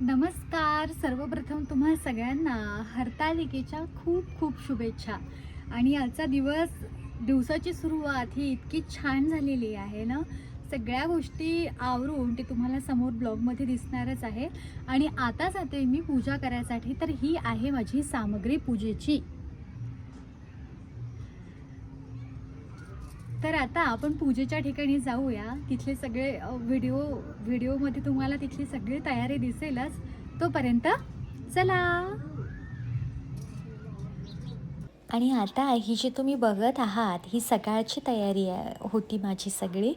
नमस्कार. सर्वप्रथम तुम्हा सगळ्यांना हरतालिकेच्या खूप खूप शुभेच्छा. आणि आजचा दिवस दिवसाची सुरुवात ही इतकी छान झालेली आहे ना? सगळ्या गोष्टी आवरून ते तुम्हाला समोर ब्लॉगमध्ये दिसणारच आहे. आणि आता जाते मी पूजा करायसाठी तर ही आहे माझी सामग्री पूजेची. तर आता आपण पूजेच्या ठिकाणी जाऊया. तिथले सगळे व्हिडिओ व्हिडिओमध्ये तुम्हाला तिथली सगळी तयारी दिसेलच. तोपर्यंत चला! आणि आता ही जी तुम्ही बघत आहात ही सकाळची तयारी आहे- होती माझी सगळी.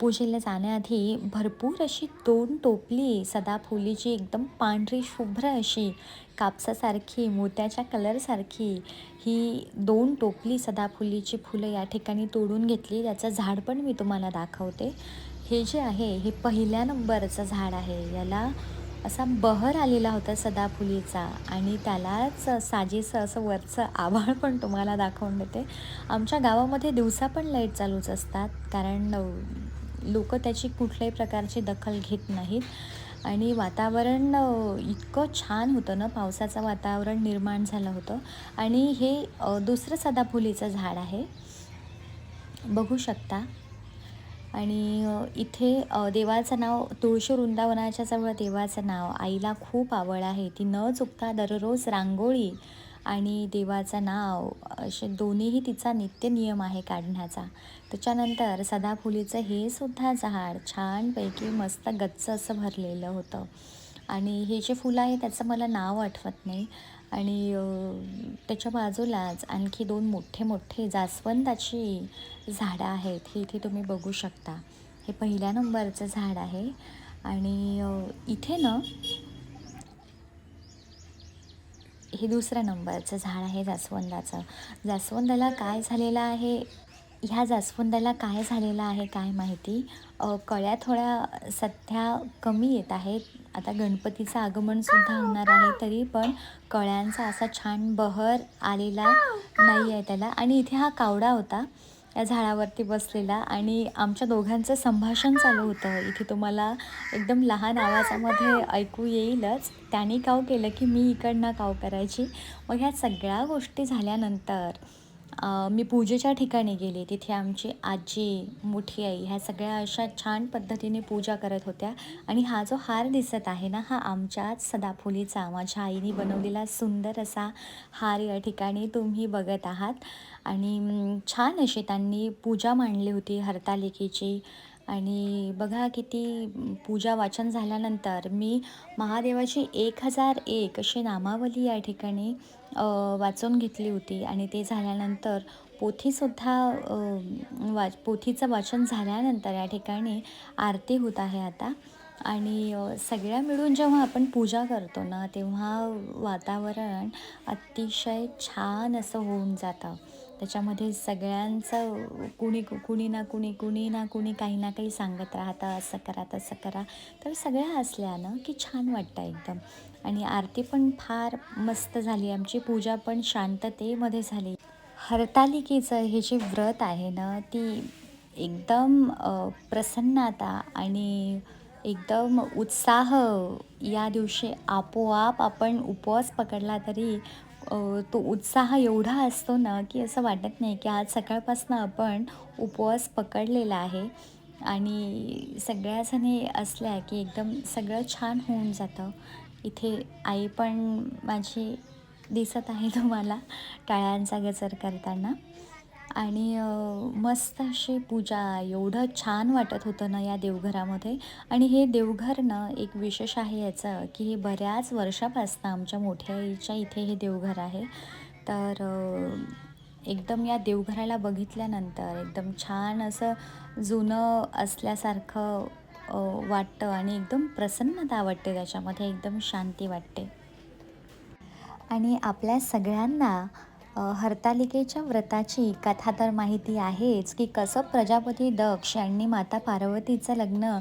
पूजेला जाण्याआधी भरपूर अशी दोन टोपली सदाफुलीची एकदम पांढरी शुभ्र अशी कापसासारखी मोत्याच्या कलरसारखी ही दोन टोपली सदाफुलीची फुलं या ठिकाणी तोडून घेतली. त्याचं झाड पण मी तुम्हाला दाखवते. हे जे आहे हे पहिल्या नंबरचं झाड आहे. याला असा बहर आलेला होता सदाफुलीचा आणि त्यालाच साजेसं असं वरचं आभाळ पण तुम्हाला दाखवून देते. आमच्या गावामध्ये दिवसा पण लाइट चालूच असतात कारण लोक त्याची कुठल्याही प्रकारची दखल घेत नाहीत. आणि वातावरण इतकं छान होतं ना पावसाचं वातावरण निर्माण झालं होतं. आणि हे दुसरं सदाफुलीचं झाड आहे. बघू शकता. आणि इथे देवाचं नाव तुळशी वृंदावनाच्या जवळ देवाचं नाव. आईला खूप आवड आहे. ती न चुकता दररोज रांगोळी आणि देवाचं नाव असे दोन्हीही तिचा नित्य नियम आहे काढण्याचा. त्याच्यानंतर सदाफुलीचं हे सुद्धा झाड छानपैकी मस्त गच्च असं भरलेलं होतं. आणि हे जे फुलं आहे त्याचं मला नाव आठवत नाही. आणि त्याच्या बाजूलाच आणखी दोन मोठे मोठे जास्वंदाची झाडं आहेत. हे इथे तुम्ही बघू शकता. हे पहिल्या नंबरचं झाड आहे. आणि इथे ना हे दुसऱ्या नंबरचं झाड आहे जास्वंदाचं. जास्वंदाला काय झालेलं आहे? ह्या जास्वंदाला काय झालेलं आहे काय माहिती? कळ्या थोड्या सध्या कमी येत आहेत. आता गणपतीचं आगमनसुद्धा होणार आहे तरी पण कळ्यांचा असा छान बहर आलेला नाही आहे त्याला. आणि इथे हा कावडा होता या झाडावरती बसलेला. आणि आमच्या दोघांचं संभाषण चालू होतं. इथे तुम्हाला एकदम लहान आवाजामध्ये ऐकू येईलच. त्याने काव केलं की मी इकडनं काव करायची. मग ह्या सगळ्या गोष्टी झाल्यानंतर मी पूजेच्या ठिकाणी गेले. तिथे आमची आजी मोठी आई ह्या सगळ्या अशा छान पद्धतीने पूजा करत होत्या. आणि हा जो हार दिसत आहे ना हा आमच्याच सदाफुलीचा माझ्या आईने बनवलेला सुंदर असा हार या ठिकाणी तुम्ही बघत आहात. आणि छान अशी त्यांनी पूजा मांडली होती हरतालिकेची. आणि बघा किती पूजा वाचन झाल्यानंतर मी महादेवाची एक हजार एक अशी नामावली या ठिकाणी वाचून घेतली होती. आणि ते झाल्यानंतर पोथीसुद्धा वाच पोथीचं वाचन झाल्यानंतर या ठिकाणी आरती होत आहे आता. आणि सगळ्या मिळून जेव्हा आपण पूजा करतो ना तेव्हा वातावरण अतिशय छान असं होऊन जातं. त्याच्यामध्ये सगळ्यांचं कुणी कुणी ना कुणी कुणी ना कुणी काही ना काही सांगत राहतं असं करा तसं करा. तर सगळ्या असल्यानं की छान वाटतं एकदम. आणि आरती पण फार मस्त झाली. आमची पूजा पण शांततेमध्ये झाली. हरतालिकेचं हे जे व्रत आहे ना ती एकदम प्रसन्नता आणि एकदम उत्साह. या दिवशी आपोआप आपण उपवास पकडला तरी तो उत्साह एवढा असतो ना की असं वाटत नाही की आज सकाळपासून आपण उपवास पकडलेला आहे. आणि सगळ्याजणी असल्या की एकदम सगळं छान होऊन जातं. इथे आई पण माझी दिसत आहे तुम्हाला टाळ्यांचा गजर करताना. आणि मस्त अशी पूजा एवढं छान वाटत होतं ना या देवघरामध्ये. आणि हे देवघर ना एक विशेष आहे याचं की हे बऱ्याच वर्षापासून आमच्या मोठ्या आईच्या इथे हे देवघर आहे. तर एकदम या देवघराला बघितल्यानंतर एकदम छान असं जुनं असल्यासारखं वाटतं आणि एकदम प्रसन्नता वाटते त्याच्यामध्ये एकदम शांती वाटते. आणि आपल्या सगळ्यांना हरतालिकेच्या व्रताची कथा तर माहिती आहेच की कसं प्रजापती दक्ष यांनी माता पार्वतीचं लग्न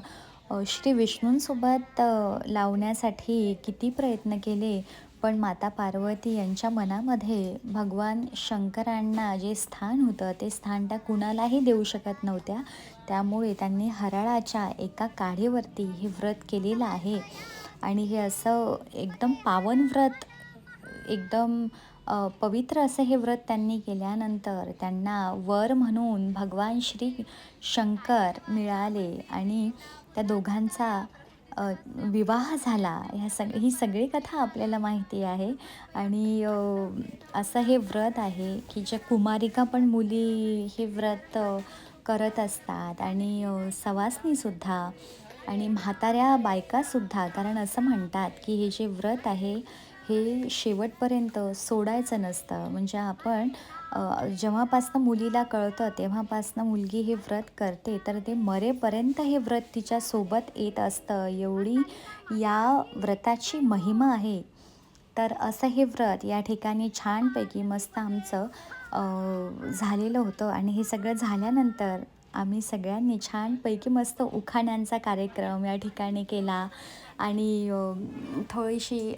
श्री विष्णूंसोबत लावण्यासाठी किती प्रयत्न केले. पण माता पार्वती यांच्या मनामध्ये भगवान शंकरांना जे स्थान होतं ते स्थान त्या कुणालाही देऊ शकत नव्हत्या. त्यामुळे त्यांनी हराळाच्या एका काढीवरती हे व्रत केलेलं आहे. आणि हे असं एकदम पावन व्रत एकदम पवित्र असं हे व्रत त्यांनी केल्यानंतर त्यांना वर म्हणून भगवान श्री शंकर मिळाले आणि त्या दोघांचा विवाह झाला. ह्या सग ही सगळी कथा आपल्याला माहिती आहे. आणि असं हे व्रत आहे की ज्या कुमारिका पण मुली हे व्रत करत असतात आणि सवासनीसुद्धा आणि म्हाताऱ्या बायकासुद्धा कारण असं म्हणतात की हे जे व्रत आहे हे शेवटपर्यंत सोडायचं नसतं. म्हणजे आपण जेव्हापासनं मुलीला कळतं तेव्हापासनं मुलगी हे व्रत करते तर ते मरेपर्यंत हे व्रत तिच्यासोबत येत असतं. एवढी या व्रताची महिमा आहे. तर असं हे व्रत या ठिकाणी छानपैकी मस्त आमचं झालेलं होतं. आणि हे सगळं झाल्यानंतर आम्ही सगळ्यांनी छानपैकी मस्त उखाण्यांचा कार्यक्रम या ठिकाणी केला. आणि थोडीशी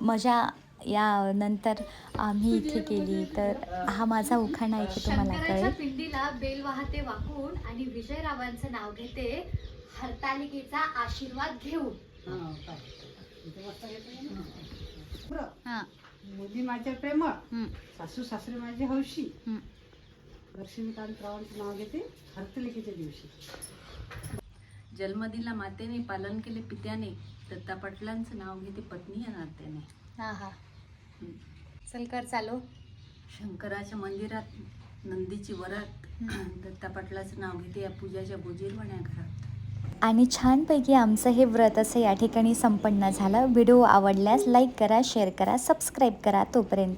मजा यानंतर आम्ही इथे केली. तर हा माझा उखाणा इथे तुम्हाला शंकराच्या कळेल. पिंडीला बेल वाहते वाकून आणि विजयरावांचं नाव घेते हरतालिकेचा आशीर्वाद घेऊन. हा मुली माझ्या प्रेमळ. सासू सासरे माझे हौशी. हम्म. लक्ष्मीकांत रावांचं नाव घेते. हरतलिकेच्या दिवशी. जन्म दिला मातेने पालन केले पित्याने दत्ता पाटलांचं नाव घेते पत्नी या नात्याने. हा हा. चल कर चालू. शंकराच्या मंदिरात नंदीची वरात दत्ता पाटलाचं नाव घेते या पूजाच्या गोजीरवाण्या घरात. आणि छानपैकी आमचं हे व्रत असं या ठिकाणी संपन्न झालं. व्हिडिओ आवडल्यास लाईक करा शेअर करा सबस्क्राईब करा तोपर्यंत.